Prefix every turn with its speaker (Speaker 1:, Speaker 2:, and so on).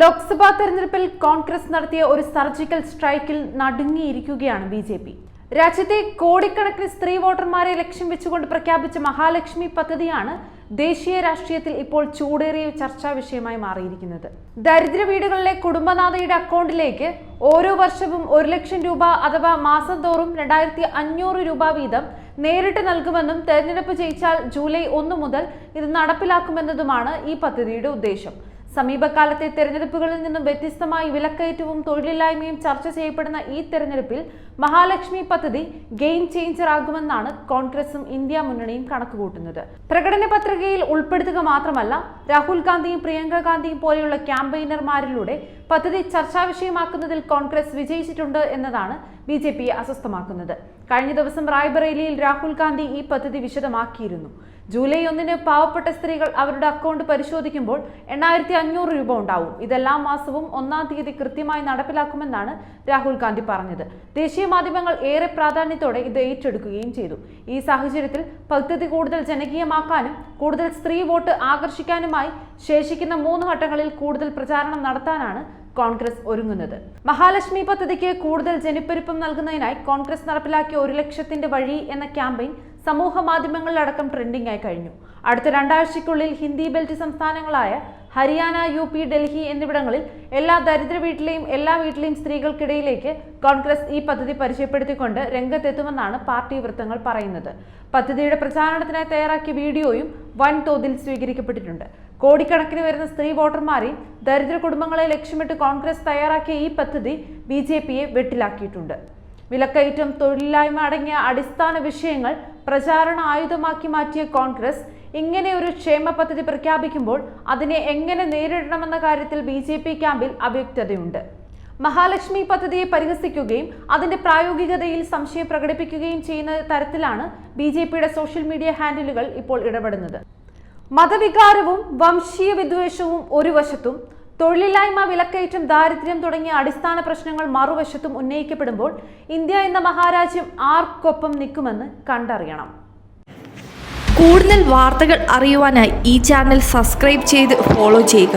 Speaker 1: ലോക്സഭാ തെരഞ്ഞെടുപ്പിൽ കോൺഗ്രസ് നടത്തിയ ഒരു സർജിക്കൽ സ്ട്രൈക്കിൽ നടുങ്ങിയിരിക്കുകയാണ് ബി ജെ പി. രാജ്യത്തെ കോടിക്കണക്കിന് സ്ത്രീ വോട്ടർമാരെ ലക്ഷ്യം വെച്ചുകൊണ്ട് പ്രഖ്യാപിച്ച മഹാലക്ഷ്മി പദ്ധതിയാണ് ദേശീയ രാഷ്ട്രീയത്തിൽ ഇപ്പോൾ ചൂടേറിയ ചർച്ചാ വിഷയമായി മാറിയിരിക്കുന്നത്. ദരിദ്ര വീടുകളിലെ കുടുംബനാഥയുടെ അക്കൗണ്ടിലേക്ക് ഓരോ വർഷവും ഒരു ലക്ഷം രൂപ അഥവാ മാസം തോറും രണ്ടായിരത്തി അഞ്ഞൂറ് രൂപ വീതം നേരിട്ട് നൽകുമെന്നും തെരഞ്ഞെടുപ്പ് ജയിച്ചാൽ ജൂലൈ ഒന്ന് മുതൽ ഇത് നടപ്പിലാക്കുമെന്നതുമാണ് ഈ പദ്ധതിയുടെ ഉദ്ദേശം. സമീപകാലത്തെ തെരഞ്ഞെടുപ്പുകളിൽ നിന്നും വ്യത്യസ്തമായി വിലക്കയറ്റവും തൊഴിലില്ലായ്മയും ചർച്ച ചെയ്യപ്പെടുന്ന ഈ തെരഞ്ഞെടുപ്പിൽ മഹാലക്ഷ്മി പദ്ധതി ഗെയിം ചേഞ്ചർ ആകുമെന്നാണ് കോൺഗ്രസും ഇന്ത്യ മുന്നണിയും കണക്കുകൂട്ടുന്നത്. പ്രകടന പത്രികയിൽ ഉൾപ്പെടുത്തുക മാത്രമല്ല രാഹുൽ ഗാന്ധിയും പ്രിയങ്ക ഗാന്ധിയും പോലെയുള്ള ക്യാമ്പയിനർമാരിലൂടെ പദ്ധതി ചർച്ചാവിഷയമാക്കുന്നതിൽ കോൺഗ്രസ് വിജയിച്ചിട്ടുണ്ട് എന്നതാണ് ബി ജെ പിയെ അസ്വസ്ഥമാക്കുന്നത്. കഴിഞ്ഞ ദിവസം റായ്ബറേലിയിൽ രാഹുൽ ഗാന്ധി ഈ പദ്ധതി വിശദമാക്കിയിരുന്നു. ജൂലൈ ഒന്നിന് പാവപ്പെട്ട സ്ത്രീകൾ അവരുടെ അക്കൗണ്ട് പരിശോധിക്കുമ്പോൾ എണ്ണായിരത്തി അഞ്ഞൂറ് രൂപ ഉണ്ടാവും. ഇതെല്ലാ മാസവും ഒന്നാം തീയതി കൃത്യമായി നടപ്പിലാക്കുമെന്നാണ് രാഹുൽ ഗാന്ധി പറഞ്ഞത്. ദേശീയ മാധ്യമങ്ങൾ ഏറെ പ്രാധാന്യത്തോടെ ഇത് ഏറ്റെടുക്കുകയും ചെയ്തു. ഈ സാഹചര്യത്തിൽ പദ്ധതി കൂടുതൽ ജനകീയമാക്കാനും കൂടുതൽ സ്ത്രീ വോട്ട് ആകർഷിക്കാനുമായി ശേഷിക്കുന്ന മൂന്ന് ഘട്ടങ്ങളിൽ കൂടുതൽ പ്രചാരണം നടത്താനാണ് കോൺഗ്രസ് ഒരുങ്ങുന്നത്. മഹാലക്ഷ്മി പദ്ധതിക്ക് കൂടുതൽ ജനപ്പെരുപ്പം നൽകുന്നതിനായി കോൺഗ്രസ് നടപ്പിലാക്കിയ ഒരു ലക്ഷത്തിന്റെ വഴി എന്ന ക്യാമ്പയിൻ സമൂഹ മാധ്യമങ്ങളിലടക്കം ട്രെൻഡിംഗ് ആയി കഴിഞ്ഞു. അടുത്ത രണ്ടാഴ്ചയ്ക്കുള്ളിൽ ഹിന്ദി ബെൽറ്റ് സംസ്ഥാനങ്ങളായ ഹരിയാന യു പി ഡൽഹി എന്നിവിടങ്ങളിൽ എല്ലാ ദരിദ്ര വീട്ടിലെയും എല്ലാ വീട്ടിലെയും സ്ത്രീകൾക്കിടയിലേക്ക് കോൺഗ്രസ് ഈ പദ്ധതി പരിചയപ്പെടുത്തിക്കൊണ്ട് രംഗത്തെത്തുമെന്നാണ് പാർട്ടി വൃത്തങ്ങൾ പറയുന്നത്. പദ്ധതിയുടെ പ്രചാരണത്തിനായി തയ്യാറാക്കിയ വീഡിയോയും വൻതോതിൽ സ്വീകരിക്കപ്പെട്ടിട്ടുണ്ട്. കോടിക്കണക്കിന് വരുന്ന സ്ത്രീ വോട്ടർമാരെയും ദരിദ്ര കുടുംബങ്ങളെ ലക്ഷ്യമിട്ട് കോൺഗ്രസ് തയ്യാറാക്കിയ ഈ പദ്ധതി ബി ജെ പിയെ വെട്ടിലാക്കിയിട്ടുണ്ട്. വിലക്കയറ്റം തൊഴിലില്ലായ്മ അടങ്ങിയ അടിസ്ഥാന വിഷയങ്ങൾ പ്രചാരണ ആയുധമാക്കി മാറ്റിയ കോൺഗ്രസ് ഇങ്ങനെ ഒരു ക്ഷേമ പദ്ധതി പ്രഖ്യാപിക്കുമ്പോൾ അതിനെ എങ്ങനെ നേരിടണമെന്ന കാര്യത്തിൽ ബി ജെ പി ക്യാമ്പിൽ അവ്യക്തതയുണ്ട്. മഹാലക്ഷ്മി പദ്ധതിയെ പരിഹസിക്കുകയും അതിന്റെ പ്രായോഗികതയിൽ സംശയം പ്രകടിപ്പിക്കുകയും ചെയ്യുന്ന തരത്തിലാണ് ബി സോഷ്യൽ മീഡിയ ഹാൻഡിലുകൾ ഇപ്പോൾ ഇടപെടുന്നത്. മതവികാരവും വംശീയ വിദ്വേഷവും ഒരു വശത്തും തൊഴിലില്ലായ്മ വിലക്കയറ്റം ദാരിദ്ര്യം തുടങ്ങിയ അടിസ്ഥാന പ്രശ്നങ്ങൾ മറുവശത്തും ഉന്നയിക്കപ്പെടുമ്പോൾ ഇന്ത്യ എന്ന മഹാരാജ്യം ആർക്കൊപ്പം നിൽക്കുമെന്ന് കണ്ടറിയണം.
Speaker 2: കൂടുതൽ വാർത്തകൾ അറിയുവാനായി ഈ ചാനൽ സബ്സ്ക്രൈബ് ചെയ്ത് ഫോളോ ചെയ്യുക.